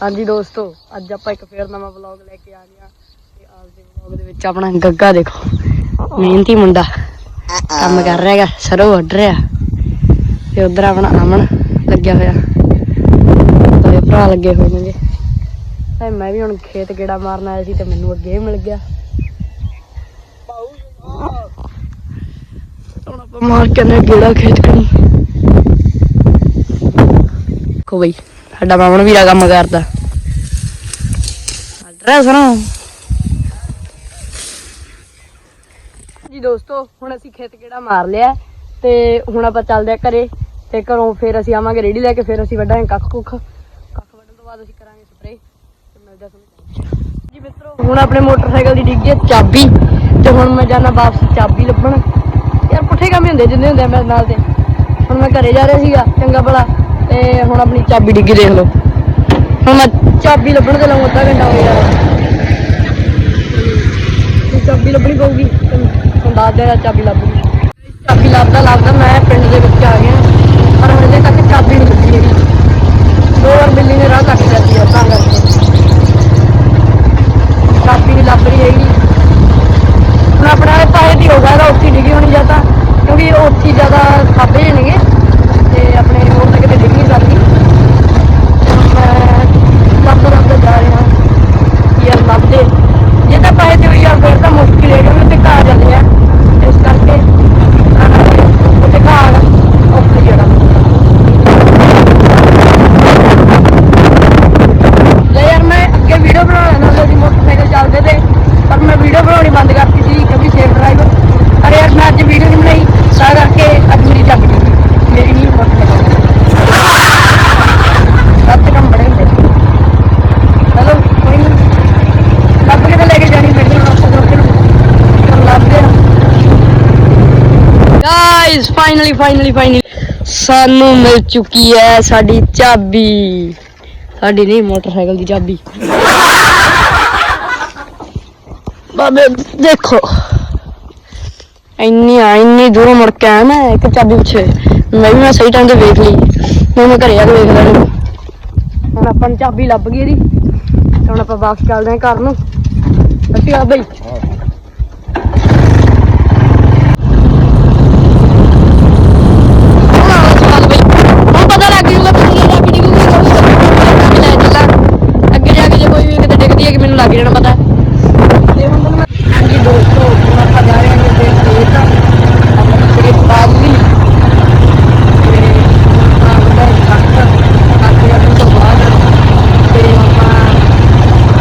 ਹਾਂਜੀ ਦੋਸਤੋ, ਅੱਜ ਆਪਾਂ ਇੱਕ ਫੇਰ ਨਵਾਂ ਵਲੌਗ ਲੈ ਕੇ ਆ ਗਏ ਆ ਤੇ ਅੱਜ ਦੇ ਵਲੌਗ ਦੇ ਵਿੱਚ ਆਪਣਾ ਗੱਗਾ ਦੇਖੋ। ਮਿਹਨਤੀ ਮੁੰਡਾ ਕੰਮ ਕਰ ਰਿਹਾ ਹੈਗਾ, ਸਰੋਂ ਵੱਢ ਰਿਹਾ। ਤੇ ਉਧਰ ਆਪਣਾ ਅਮਨ ਲੱਗਿਆ ਹੋਇਆ। ਤੇ ਭਰਾ ਲੱਗੇ ਹੋਏ ਨੇਗੇ। ਤੇ ਮੈਂ ਵੀ ਹੁਣ ਖੇਤ ਗੇੜਾ ਮਾਰਨ ਆਇਆ ਸੀ ਤੇ ਮੈਨੂੰ ਅੱਗੇ ਹੀ ਮਿਲ ਗਿਆ। ਹੁਣ ਆਪਾਂ ਮਾਰ ਕੇ ਨੇ ਗੇੜਾ ਖੇਤ ਕਣੀ। ਕੋ ਬਈ। ਸਾਡਾ ਮਾਮਣ ਵੀਰਾ ਕੰਮ ਕਰਦਾ। ਅਡਰੈਸ ਸੁਣੋ। ਜੀ ਦੋਸਤੋ, ਹੁਣ ਅਸੀਂ ਖੇਤ ਕਿਹੜਾ ਮਾਰ ਲਿਆ ਤੇ ਹੁਣ ਆਪਾਂ ਚੱਲਦੇ ਆ ਘਰੇ ਤੇ ਘਰੋਂ ਫਿਰ ਅਸੀਂ ਆਵਾਂਗੇ ਰੇੜੀ ਲੈ ਕੇ, ਫਿਰ ਅਸੀਂ ਵੱਢਾਂਗੇ ਕੱਖ ਕੁੱਖ। ਕੱਖ ਵੱਢਣ ਤੋਂ ਬਾਅਦ ਅਸੀਂ ਕਰਾਂਗੇ ਸਪਰੇ ਤੇ ਮਿਲਦੇ ਤੁਹਾਨੂੰ ਜੀ ਮਿੱਤਰੋ, ਹੁਣ ਆਪਣੇ ਮੋਟਰਸਾਈਕਲ ਦੀ ਡਿੱਗੀ ਹੈ ਚਾਬੀ ਤੇ ਹੁਣ ਮੈਂ ਜਾਣਾ ਵਾਪਸ ਚਾਬੀ ਲੱਭਣ। ਯਾਰ ਪੁੱਠੇ ਕੰਮ ਹੀ ਹੁੰਦੇ ਜਿੰਨੇ ਹੁੰਦੇ ਮੇਰੇ ਨਾਲ ਤੇ। ਹੁਣ ਮੈਂ ਘਰੇ ਜਾ ਰਿਹਾ ਸੀਗਾ, ਚੰਗਾ ਭਲਾ। ਤੇ ਹੁਣ ਆਪਣੀ ਚਾਬੀ ਡਿੱਗੀ ਦੇਖ ਲਓ। ਹੁਣ ਮੈਂ ਚਾਬੀ ਲੱਭਣ ਦੇ ਲਾਉਂ ਅੱਧਾ ਘੰਟਾ ਹੋ ਗਿਆ। ਚਾਬੀ ਲੱਭਣੀ ਪਊਗੀ ਤੁਹਾਨੂੰ ਦੱਸ ਦਿਆ ਚਾਬੀ ਲੱਭ ਚਾਬੀ ਲੱਭਦਾ ਲੱਭਦਾ ਮੈਂ ਪਿੰਡ ਦੇ ਵਿੱਚ ਆ ਗਿਆ। ਪਰ ਹੁਣ ਹਜੇ ਤੱਕ ਚਾਬੀ ਨਹੀਂ ਲੱਭੀ ਹੈਗੀ। ਦੋ ਵਾਰ ਬਿੱਲੀ ਨੇ ਰਾਹ ਕੱਟ ਦਿੱਤੀ ਆ, ਤਾਂ ਕਰਕੇ। ਚਾਬੀ ਨਹੀਂ ਲੱਭ ਰਹੀ ਹੈਗੀ। ਹੁਣ ਆਪਣਾ ਪਾਏ ਦੀ ਹੋਗਾ ਇਹਦਾ ਉੱਥੇ ਡਿੱਗੀ ਹੋਣੀ ਜਾਂ ਤਾਂ, ਕਿਉਂਕਿ ਉੱਥੇ ਜ਼ਿਆਦਾ ਖਾਬੇ ਜਾਣਗੇ। ਤੇ ਆਪਣੇ ਹੋਰ ਤਾਂ ਕਿਤੇ ਡਿੱਗ ਨਹੀਂ ਸਕਦੀ ਮੈਂ ਲੱਭਦਾ ਲੱਭਦਾ ਜਾ ਰਿਹਾ ਯਾਰ ਲੱਭਦੇ ਜੇ ਤਾਂ ਪਾਏ ਤੇ ਹੋਈ ਯਾਰ ਫਿਰ ਤਾਂ ਮੁਸ਼ਕਿਲ ਹੈ ਕਿਉਂਕਿ ਤੇ ਘਰ ਜਾਂਦੇ ਆ ਇਸ ਕਰਕੇ ਅਹ, ਉੱਥੇ ਘਰ ਔਖਾ ਜਿਹੜਾ ਲੈ ਯਾਰ ਮੈਂ ਅੱਗੇ ਵੀਡੀਓ ਬਣਾਉਣਾ ਨਾਲ ਅਸੀਂ ਮੋਟਰਸਾਈਕਲ ਚੱਲਦੇ ਤੇ ਪਰ ਮੈਂ ਵੀਡੀਓ ਬਣਾਉਣੀ ਬੰਦ ਕਰਤੀ ਸੀ ਕਿਉਂਕਿ ਸੇਫ ਡਰਾਈਵਰ ਪਰ ਯਾਰ ਮੈਂ ਅੱਜ ਵੀਡੀਓ ਨਹੀਂ ਬਣਾਈ ਤਾਂ ਕਰਕੇ ਅੱਜ ਮੇਰੀ ਚੱਕ ਗਈ ਮੇਰੀ ਨਹੀਂ ਮੋਟਰਸਾਈਕਲ ਸੱਤ ਕੰਮ ਬੜੇ ਹੁੰਦੇ ਚਲੋ ਕੋਈ ਨਹੀਂ ਲੱਭ ਕੇ ਤਾਂ ਲੈ ਕੇ ਜਾਣੀ ਪੈਣੀ ਹੁਣ ਆਪਾਂ ਰੋਕੇ ਨੂੰ ਲੱਭਦੇ ਆ ਗਾਇਸ ਫਾਈਨਲੀ ਫਾਈਨਲੀ ਫਾਈਨਲੀ ਸਾਨੂੰ ਮਿਲ ਚੁੱਕੀ ਹੈ ਸਾਡੀ ਚਾਬੀ ਸਾਡੀ ਨਹੀਂ ਮੋਟਰਸਾਈਕਲ ਦੀ ਚਾਬੀ ਬਾਬੇ ਦੇਖੋ ਇੰਨੀ ਆ ਇੰਨੀ ਦੂਰੋਂ ਮੁੜ ਕੇ ਆਇਆ ਮੈਂ ਇੱਕ ਚਾਬੀ ਪਿੱਛੇ ਮੈਂ ਵੀ ਮੈਂ ਸਹੀ ਟਾਈਮ ਤੇ ਵੇਖ ਲਈ। ਹੁਣ ਮੈਂ ਘਰੇ ਆ ਕੇ ਵੇਖ ਲੈਣੀ। ਹੁਣ ਆਪਾਂ ਨੂੰ ਚਾਬੀ ਲੱਭ ਗਈ ਇਹਦੀ। ਤੇ ਹੁਣ ਆਪਾਂ ਵਾਪਸ ਚੱਲਦੇ ਹਾਂ ਘਰ ਨੂੰ। ਅੱਛੀ ਆ ਬਈ ਹੁਣ ਆਉਣਾ ਸਵਾਲ ਬਈ ਹੁਣ ਪਤਾ ਲੱਗ ਜੂਗਾ ਕਿ ਇਹ ਚਾਬੀ ਡਿੱਗੂਗੀ ਕਿ ਲੈ ਚੱਲਾਂ ਅੱਗੇ ਜਾ ਕੇ ਜੇ ਕੋਈ ਵੀ ਕਿਤੇ ਡਿੱਗਦੀ ਹੈ ਕਿ ਮੈਨੂੰ ਲੱਗ ਜਾਣਾ ਪਤਾ ਤੇ ਹੁਣ ਤੁਹਾਨੂੰ ਮੈਂ ਹਾਂਜੀ ਦੋਸਤੋ ਹੁਣ ਆਪਾਂ ਜਾ ਰਹੇ ਹਾਂ ਤੇ ਖੇਤ ਆਪਾਂ ਜਿਹੜੇ ਬਾਗਲੀ ਤੇ ਆਪਾਂ ਦਾ ਕੱਟ ਕੱਟ ਕਰਨ ਤੋਂ ਬਾਅਦ ਤੇ ਆਪਾਂ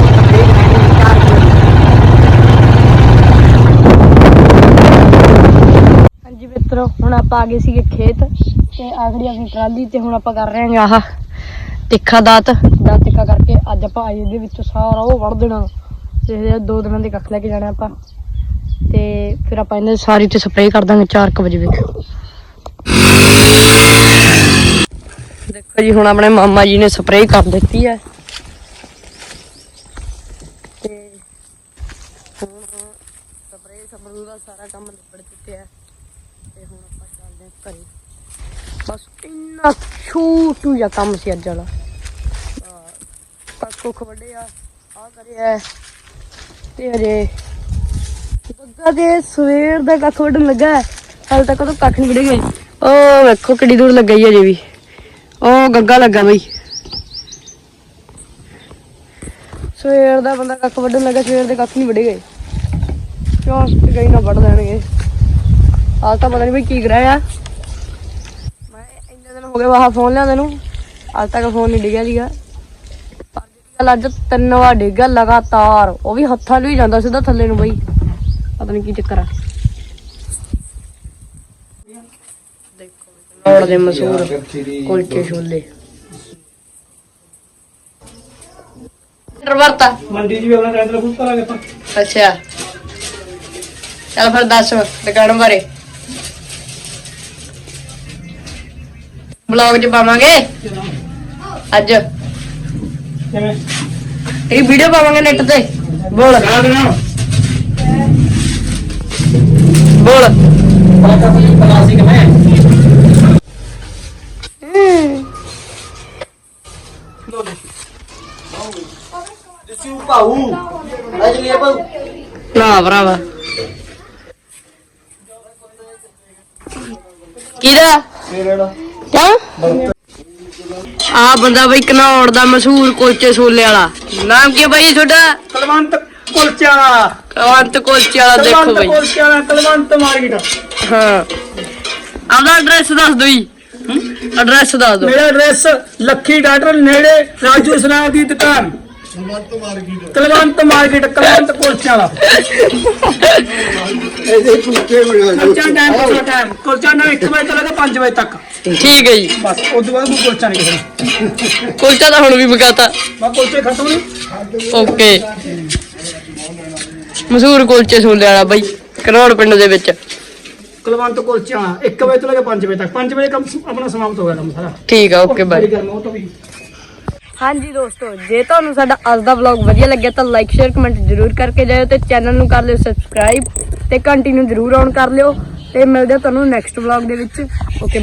ਕੱਪੜੇ ਲੈਣੇ ਚਾਰ ਕਿਲੋ ਹਾਂਜੀ ਮਿੱਤਰੋ, ਹੁਣ ਆਪਾਂ ਆ ਗਏ ਸੀਗੇ ਖੇਤ ਤੇ ਆਖਰੀ ਆਪਣੀ ਟਰਾਲੀ ਤੇ ਹੁਣ ਆਪਾਂ ਕਰ ਰਹੇ ਹਾਂ ਆਹ ਤਿੱਖਾ ਦਾਤ। ਦਾਤ ਤਿੱਖਾ ਕਰਕੇ ਅੱਜ ਆਪਾਂ ਆਈ ਦੇ ਵਿੱਚੋਂ ਸਾਰਾ ਉਹ ਵੜ ਦੇਣਾ। ਤੇ ਦੋ ਦਿਨਾਂ ਦੇ ਕੱਖ ਲੈ ਕੇ ਜਾਣਾ ਆਪਾਂ। ਤੇ ਫਿਰ ਆਪਾਂ ਇਹਨਾਂ ਦੀ ਸਾਰੀ ਤੇ ਸਪਰੇਅ ਕਰ ਦਾਂਗੇ 4:00 ਵਜੇ ਵੇਖੋ ਦੇਖੋ ਜੀ, ਹੁਣ ਆਪਣੇ ਮਾਮਾ ਜੀ ਨੇ ਸਪਰੇਅ ਕਰ ਦਿੱਤੀ ਹੈ। ਤੇ ਹੁਣ ਸਪਰੇਅ ਸਪਰੂ ਦਾ ਸਾਰਾ ਕੰਮ ਨਿਬੜ ਚੁੱਕਿਆ ਹੈ। ਆਪਾਂ ਘਰੇ। ਬਸ ਇੰਨਾ ਛੋਟੂ ਜਿਹਾ ਕੰਮ ਸੀ ਅੱਜ ਵਾਲਾ। ਕੱਖ ਕੁੱਖ ਵੱਡੇ ਆ ਆ ਕਰਿਆ ਤੇ ਅਜੇ ਗੱਗਾ ਦੇ ਸਵੇਰ ਦਾ ਕੱਖ ਵੱਢਣ ਲੱਗਾ ਹੈ। ਤੱਕ ਉਹ ਕੱਖ ਨਹੀਂ ਵੱਢੇ ਗਏ ਉਹ ਵੇਖੋ ਕਿੱਡੀ ਦੂਰ ਲੱਗਾ ਹੀ ਅਜੇ ਵੀ। ਉਹ ਗੱਗਾ ਲੱਗਾ ਬਈ। ਸਵੇਰ ਦਾ ਬੰਦਾ ਕੱਖ ਵੱਢਣ ਲੱਗਾ, ਸਵੇਰ ਦੇ ਕੱਖ ਨਹੀਂ ਵੱਢੇ ਗਏ। ਕਿਉਂ? ਗਈ ਨਾ ਵੱਢ ਦੇਣਗੇ ਹਾਲ ਤਾਂ ਪਤਾ ਨਹੀਂ ਬਈ ਕੀ ਕਰਾਇਆ। ਆ ਮੈਂ ਇੰਨੇ ਦਿਨ ਹੋ ਗਏ ਵਾਹ ਫੋਨ ਲਿਆਂਦੇ ਨੂੰ। ਅੱਜ ਤੱਕ ਫੋਨ ਨਹੀਂ ਡਿੱਗਿਆ ਸੀਗਾ। ਪਰ ਜਿਹੜੀ ਗੱਲ ਅੱਜ ਤਿੰਨ ਵਾਰ ਡਿੱਗਿਆ ਲਗਾਤਾਰ। ਉਹ ਵੀ ਹੱਥਾਂ ਨੂੰ ਹੀ ਜਾਂਦਾ ਸਿੱਧਾ ਥੱਲੇ ਨੂੰ ਬਈ। ਪਤਾ ਨਹੀਂ ਕੀ ਚੱਕਰ ਆ। ਦੇਖੋ ਲੋੜ ਦੇ ਮਸ਼ਹੂਰ ਕੁਲਚੇ ਛੋਲੇ। ਵਰਤਾ ਮੰਡੀ 'ਚ ਵੀ ਆਪਣਾ ਟੈਂਡਰ ਖੁਦ ਕਰਾਂਗੇ ਆਪਾਂ। ਅੱਛਾ। ਚੱਲ ਫਿਰ ਦੱਸ ਦੁਕਾਨ ਬਾਰੇ। ਬਲੌਗ 'ਚ ਪਾਵਾਂਗੇ। ਅੱਜ। ਕਿਵੇਂ? ਇਹ ਵੀਡੀਓ ਪਾਵਾਂਗੇ ਨੈਟ ਤੇ। ਬੋਲ। ਕਰਾ ਦੇਣਾ। ਬੋਲ। ਤਾਂ ਕੋਈ ਪਤਾ ਸੀ ਕਿ ਮੈਂ ਜਸੂ ਭਾਊ ਅੱਜ ਲਈ ਭਾਊ ਨਾ ਭਰਾਵਾ। ਕਿਹਦਾ ਮੇਰੇ ਨਾਲ। ਕਿਆ ਆ ਬੰਦਾ ਬਈ ਕਨੌੜ ਦਾ ਮਸ਼ਹੂਰ ਕੁਲਚੇ ਛੋਲੇ ਵਾਲਾ। ਨਾਮ ਕੀ ਹੈ ਬਈ ਤੁਹਾਡਾ? ਕਲਵੰਤ ਕੁਲਚਾ ਵਾਲਾ। ਕਵੰਤ ਕੁਲਚੇ ਵਾਲਾ ਦੇਖੋ ਕਲਵੰਤ ਬਈ। ਕੁਲਚਾ ਵਾਲਾ ਕਲਵੰਤ ਮਾਰਕੀਟ। ਹਾਂ। ਆਪਦਾ ਐਡਰੈਸ ਦੱਸ ਦਿਓ ਜੀ। ਐਡਰੈਸ ਦੱਸ ਦਿਓ। ਮੇਰਾ ਐਡਰੈਸ ਲੱਖੀ ਡਾਕਟਰ ਨੇੜੇ ਰਾਜੂ ਸਨਾਬ ਦੀ ਦੁਕਾਨ। ਕਲਵੰਤ ਮਾਰਕੀਟ ਕਲਵੰਤ ਕੁਲਚਾ ਵਾਲਾ। ਇਹਦੇ ਪੁੱਛੇ ਬਣਾ ਕੁਲਚਾ ਟਾਈਮ ਕੁਲਚਾ ਟਾਈਮ ਕੁਲਚਾ ਨਾ 1 ਵਜੇ ਤੋਂ ਲੈ ਕੇ 5 ਵਜੇ ਤੱਕ। ਠੀਕ ਹੈ ਜੀ। ਬਸ ਉਸ ਤੋਂ ਬਾਅਦ ਕੋਈ ਕੁਲਚਾ ਨਹੀਂ ਕਿਸੇ ਨੂੰ ਕੁਲਚਾ ਤਾਂ ਹੁਣ ਵੀ ਮਗਾਤਾ ਬਸ ਕੁਲਚੇ ਖਤਮ ਨਹੀਂ ਓਕੇ। ਮਸ਼ਹੂਰ ਕੁਲਚੇ ਛੋਲੇ ਵਾਲਾ ਬਈ ਕਰੋੜ ਪਿੰਡ ਦੇ ਵਿੱਚ। ਕਲਵੰਤ ਕੁਲਚਾ 1 ਵਜੇ ਤੋਂ ਲੈ ਕੇ 5 ਵਜੇ ਤੱਕ। 5 ਵਜੇ ਕੰਮ ਆਪਣਾ ਸਮਾਪਤ ਹੋ ਗਿਆ ਕੰਮ ਸਾਰਾ। ਠੀਕ ਆ ਓਕੇ ਬਾਈ ਬੜੀ ਗਰਮ ਉਹ ਤੋਂ ਵੀ ਹਾਂਜੀ ਦੋਸਤੋ, ਜੇ ਤੁਹਾਨੂੰ ਸਾਡਾ ਅੱਜ ਦਾ ਵਲੌਗ ਵਧੀਆ ਲੱਗਿਆ ਤਾਂ ਲਾਈਕ ਸ਼ੇਅਰ ਕਮੈਂਟ ਜ਼ਰੂਰ ਕਰਕੇ ਜਾਇਓ ਤੇ ਚੈਨਲ ਨੂੰ ਕਰ ਲਿਓ ਸਬਸਕ੍ਰਾਈਬ ਤੇ ਘੰਟੀ ਨੂੰ ਜ਼ਰੂਰ ਔਨ ਕਰ ਲਿਓ ਤੇ ਮਿਲਦੇ ਹਾਂ ਤੁਹਾਨੂੰ ਨੈਕਸਟ ਵਲੌਗ ਦੇ ਵਿੱਚ। ਓਕੇ